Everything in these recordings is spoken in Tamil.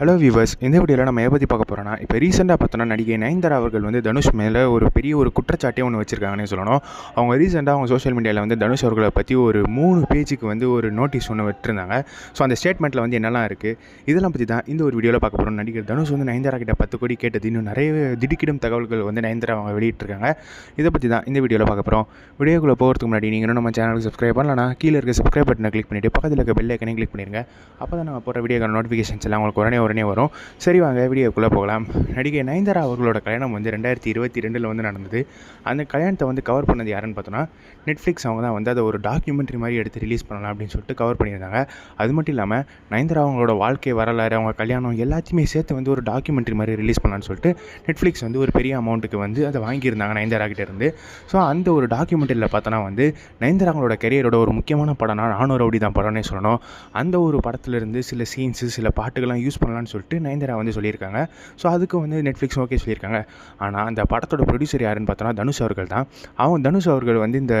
ஹலோ வியூவர்ஸ் இந்த வீடியோவில் நம்ம எதை பற்றி பார்க்க போகிறோன்னா இப்போ ரீசெண்டாக பார்த்தோன்னா நடிகை நயன்தாரா அவர்கள் வந்து தனுஷ் மேலே ஒரு பெரிய ஒரு குற்றச்சாட்டே ஒன்று வச்சுருக்காங்கன்னே சொல்லணும். அவங்க ரீசெண்டாக அவங்க சோஷியல் மீடியாவில் வந்து தனுஷ் அவர்களை பற்றி ஒரு மூணு பேஜுக்கு வந்து ஒரு நோட்டீஸ் ஒன்று விட்டுருந்தாங்க. ஸோ அந்த ஸ்டேட்மெண்ட்டில் வந்து என்னெல்லாம் இருக்குது இதெல்லாம் பற்றி தான் இந்த ஒரு வீடியோவில் பார்க்க போகிறோம் நடிகர் தனுஷ் வந்து நயன்தாரா கிட்ட பத்து கோடி கேட்டது இன்னும் நிறைய திடுக்கிடும் தகவல்கள் வந்து நயன்தாரா அவங்க வெளியிட்டிருக்காங்க. இதை பற்றி தான் இந்த வீடியோவில் பார்க்க போகிறோம் வீடியோக்குள்ளே போகிறதுக்கு முன்னாடி நீங்கள் இன்னும் நம்ம சேனலுக்கு சப்ஸ்கிரைப் பண்ணலாம் கீழே இருக்க சப்ஸ்கிரைப் பட்டனை கிளிக் பண்ணிவிட்டு பக்கத்தில் இருக்க பெல் ஐக்கனையும் கிளிக் பண்ணிடுங்க அப்போ தான் நாங்கள் போகிற வீடியோக்கான நோட்டிஃபிகேஷன்ஸ் எல்லாம் உங்களுக்கு உடனே உடனே வரும். சரி வாங்க வீடியோக்குள்ளே போகலாம். நடிகை நயன்தாரா அவர்களோட கல்யாணம் வந்து ரெண்டாயிரத்தி இருபத்தி ரெண்டில் வந்து நடந்தது. அந்த கல்யாணத்தை வந்து கவர் பண்ணது யாருன்னு பார்த்தோன்னா நெட்ஃப்ளிக்ஸ் அவங்க தான் வந்து அதை ஒரு டாக்குமெண்ட்ரி மாதிரி எடுத்து ரிலீஸ் பண்ணலாம் அப்படின்னு சொல்லிட்டு கவர் பண்ணியிருந்தாங்க. அது மட்டும் இல்லாமல் நயன்தாரா அவங்களோட வாழ்க்கை வரலாறு அவங்க கல்யாணம் எல்லாத்தையுமே சேர்த்து வந்து ஒரு டாக்குமெண்ட்ரி மாதிரி ரிலீஸ் பண்ணலான்னு சொல்லிட்டு நெட்ஃப்ளிக்ஸ் வந்து ஒரு பெரிய அமௌண்ட்டுக்கு வந்து அதை வாங்கியிருந்தாங்க நயன்தாரா கிட்டேருந்து ஸோ அந்த ஒரு டாக்குமெண்ட்ரியில் பார்த்தோன்னா வந்து நயன்தாரா அவங்களோட கெரியரோட ஒரு முக்கியமான படம்னா நானூறு ரவுடி தான் படம்னே சொல்லணும். அந்த ஒரு படத்துலேருந்து சில சீன்ஸு சில பாட்டுகள்லாம் யூஸ் பண்ணலாம் பண்ணலான்னு சொல்லிட்டு நயன்தாரா வந்து சொல்லியிருக்காங்க. ஸோ அதுக்கு வந்து நெட்ஃப்ளிக்ஸ் ஓகே சொல்லியிருக்காங்க. ஆனால் அந்த படத்தோட ப்ரொடியூசர் யாருன்னு பார்த்தோன்னா தனுஷ் அவர்கள் தான். அவன் தனுஷ் அவர்கள் வந்து இந்த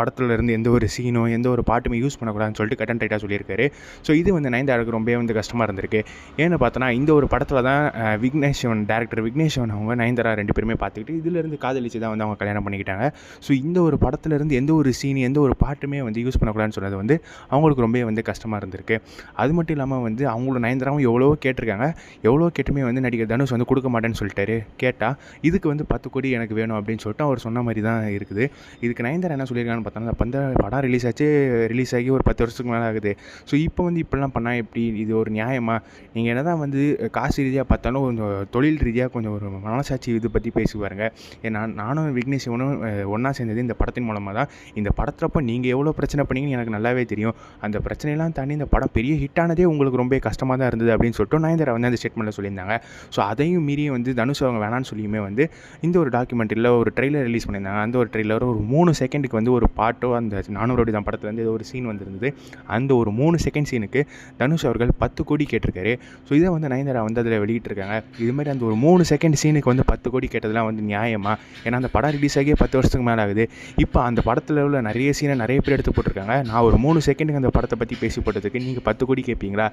படத்துல இருந்து எந்த ஒரு சீனோ எந்த ஒரு பாட்டுமே யூஸ் பண்ணக்கூடாதுன்னு சொல்லிட்டு கட்டன் ரைட்டாக சொல்லியிருக்காரு. ஸோ இது வந்து நயன்தாராவுக்கு ரொம்பவே வந்து கஷ்டமாக இருந்திருக்கு. ஏன்னு பார்த்தோன்னா இந்த ஒரு படத்தில் தான் விக்னேஷ் சிவன் டேரக்டர் விக்னேஷ் சிவன் அவங்க நயன்தாரா ரெண்டு பேருமே பார்த்துக்கிட்டு இதுலேருந்து காதலிச்சு தான் வந்து அவங்க கல்யாணம் பண்ணிக்கிட்டாங்க. ஸோ இந்த ஒரு படத்துலேருந்து எந்த ஒரு சீன் எந்த ஒரு பாட்டுமே வந்து யூஸ் பண்ணக்கூடாதுன்னு சொன்னது வந்து அவங்களுக்கு ரொம்பவே வந்து கஷ்டமாக இருந்திருக்கு. அது மட்டும் இல்லாமல் வந்து அவங்களோட நயன்தாராவும் எவ்வளவோ கேட்டிருக்காங்க. எவ்வளோ கேட்டுமே வந்து நடிகர் தனுஷ் வந்து கொடுக்க மாட்டேன்னு சொல்லிட்டாரு. கேட்டால் இதுக்கு வந்து பத்து கோடி எனக்கு வேணும் அப்படின்னு சொல்லிட்டு அவர் சொன்ன மாதிரி தான் இருக்குது. இதுக்கு நயன்தாரா என்ன சொல்லியிருக்காங்கன்னு பார்த்தோன்னா அந்த பந்த படம் ரிலீஸ் ஆச்சு ரிலீஸ் ஆகி ஒரு பத்து வருஷத்துக்கு மேலே ஆகுது. ஸோ இப்போ வந்து இப்படிலாம் பண்ணால் எப்படி? இது ஒரு நியாயமா? நீங்கள் என்ன தான் வந்து காசு ரீதியாக பார்த்தாலும் கொஞ்சம் தொழில் ரீதியாக கொஞ்சம் ஒரு மனசாட்சி இது பற்றி பேசுவாருங்க ஏன்னா நானும் விக்னேஷ் சிவனும் ஒன்றா சேர்ந்தது இந்த படத்தின் மூலமாக தான். இந்த படத்துலப்போ நீங்கள் எவ்வளோ பிரச்சனை பண்ணீங்கன்னு எனக்கு நல்லாவே தெரியும். அந்த பிரச்சனையெல்லாம் தாண்டி இந்த படம் பெரிய ஹிட் ஆனதே உங்களுக்கு ரொம்ப கஷ்டமாக தான் இருந்தது அப்படின்னு சொல்லிட்டு நயன்தாரா வந்து அந்த ஸ்டேட்மெண்ட்டில் சொல்லியிருந்தாங்க. ஸோ அதையும் மீறி வந்து தனுஷ் அவங்க வேணான்னு சொல்லியுமே வந்து இந்த ஒரு டாக்குமெண்ட்ரியில் ஒரு ட்ரெய்லர் ரிலீஸ் பண்ணியிருந்தாங்க. அந்த ஒரு ட்ரெய்லர் ஒரு மூணு செகண்டுக்கு வந்து ஒரு பாட்டோ அந்த நானூறு தான் படத்தில் வந்து ஏதோ ஒரு சீன் வந்திருந்தது. அந்த ஒரு மூணு செகண்ட் சீனுக்கு தனுஷ் அவர்கள் பத்து கோடி கேட்டிருக்காரு. ஸோ இதை வந்து நயன்தாரா வந்து அதில் வெளியிட்டிருக்காங்க. இது மாதிரி அந்த ஒரு மூணு செகண்ட் சீனுக்கு வந்து பத்து கோடி கேட்டதெல்லாம் வந்து நியாயமா? ஏன்னா அந்த படம் ரிலீஸ் ஆகியே பத்து வருஷத்துக்கு மேலே ஆகுது. இப்போ அந்த படத்தில் உள்ள நிறைய சீனை நிறைய பேர் எடுத்து போட்டிருக்காங்க. நான் ஒரு மூணு செகண்டுக்கு அந்த படத்தை பற்றி பேசி போட்டதுக்கு நீங்கள் பத்து கோடி கேட்பீங்களா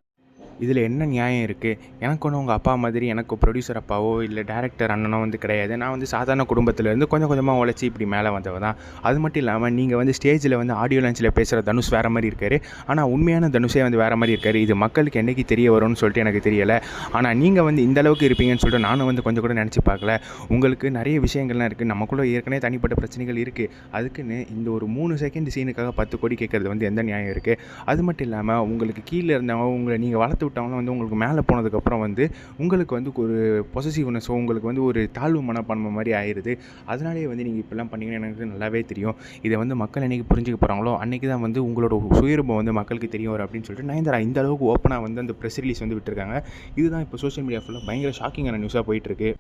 இதில் என்ன நியாயம் இருக்குது எனக்கு ஒன்று உங்கள் அப்பா மாதிரி எனக்கு ப்ரொடியூசர் அப்பாவோ இல்லை டேரக்டர் அண்ணனோ வந்து கிடையாது. நான் வந்து சாதாரண குடும்பத்துலேருந்து கொஞ்சம் கொஞ்சமாக உழைச்சி இப்படி மேலே வந்தவ தான். அது மட்டும் இல்லாமல் நீங்கள் வந்து ஸ்டேஜில் வந்து ஆடியோ லான்ச்சில் பேசுகிற தனுஷ் வேறு மாதிரி இருக்காரு. ஆனால் உண்மையான தனுஷே வந்து வேறு மாதிரி இருக்காரு. இது மக்களுக்கு என்றைக்கு தெரிய வரும்னு சொல்லிட்டு எனக்கு தெரியலை. ஆனால் நீங்கள் வந்து இந்த அளவுக்கு இருப்பீங்கன்னு சொல்லிட்டு நானும் வந்து கொஞ்சம் கூட நினச்சி பார்க்கல. உங்களுக்கு நிறைய விஷயங்கள்லாம் இருக்குது நமக்குள்ளே ஏற்கனவே தனிப்பட்ட பிரச்சனைகள் இருக்குது அதுக்குன்னு இந்த ஒரு மூணு செகண்ட் சீனுக்காக பத்து கோடி கேட்குறது வந்து எந்த நியாயம் இருக்குது அது மட்டும் இல்லாமல் உங்களுக்கு கீழே இருந்தவங்க உங்களை நீங்கள் வளர்த்து விட்டவங்க வந்து உங்களுக்கு மேலே போனதுக்கப்புறம் வந்து உங்களுக்கு வந்து ஒரு பொசசிவ்னஸோ உங்களுக்கு வந்து ஒரு தாழ்வு மனப்பான்மை மாதிரி ஆயிடுது அதனாலேயே வந்து நீங்கள் இப்படிலாம் பண்ணிங்கன்னு எனக்கு நல்லாவே தெரியும். இதை வந்து மக்கள் என்றைக்கு புரிஞ்சுக்க போகிறாங்களோ அன்றைக்கி தான் வந்து உங்களோட சுயரூபம் வந்து மக்களுக்கு தெரியும் அப்படின்னு சொல்லிட்டு நயன்தாரா இந்த அளவுக்கு ஓப்பனாக வந்து அந்த ப்ரெஸ் ரிலீஸ் வந்து விட்டுருக்காங்க. இதுதான் இப்போ சோஷியல் மீடியா ஃபுல்லாக பயங்கர ஷாக்கிங்கான நியூஸாக போயிட்டுருக்கு.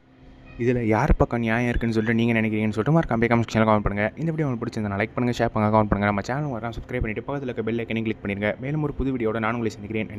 இதில் யார் பக்கம் நியாயம் இருக்குன்னு சொல்லிட்டு நீங்கள் நினைக்கிறீங்கன்னு சொல்லிட்டு மார்க் கம்பே கமெண்ட் சேனல் கமெண்ட் பண்ணுங்கள் இந்த வீடியோ உங்களுக்கு பிடிச்சிருந்தா லைக் பண்ணுங்கள் ஷேர் பண்ணுங்கள் கமெண்ட் பண்ணுங்கள் நம்ம சேனல் வரலாம் சப்ஸ்கிரைப் பண்ணிவிட்டு பக்கத்தில் இருக்க பெல் ஐக்கனையும் கிளிக் பண்ணிடுங்க மேலும் ஒரு புது வீடியோட நான் உங்களை சந்திக்கிறேன்.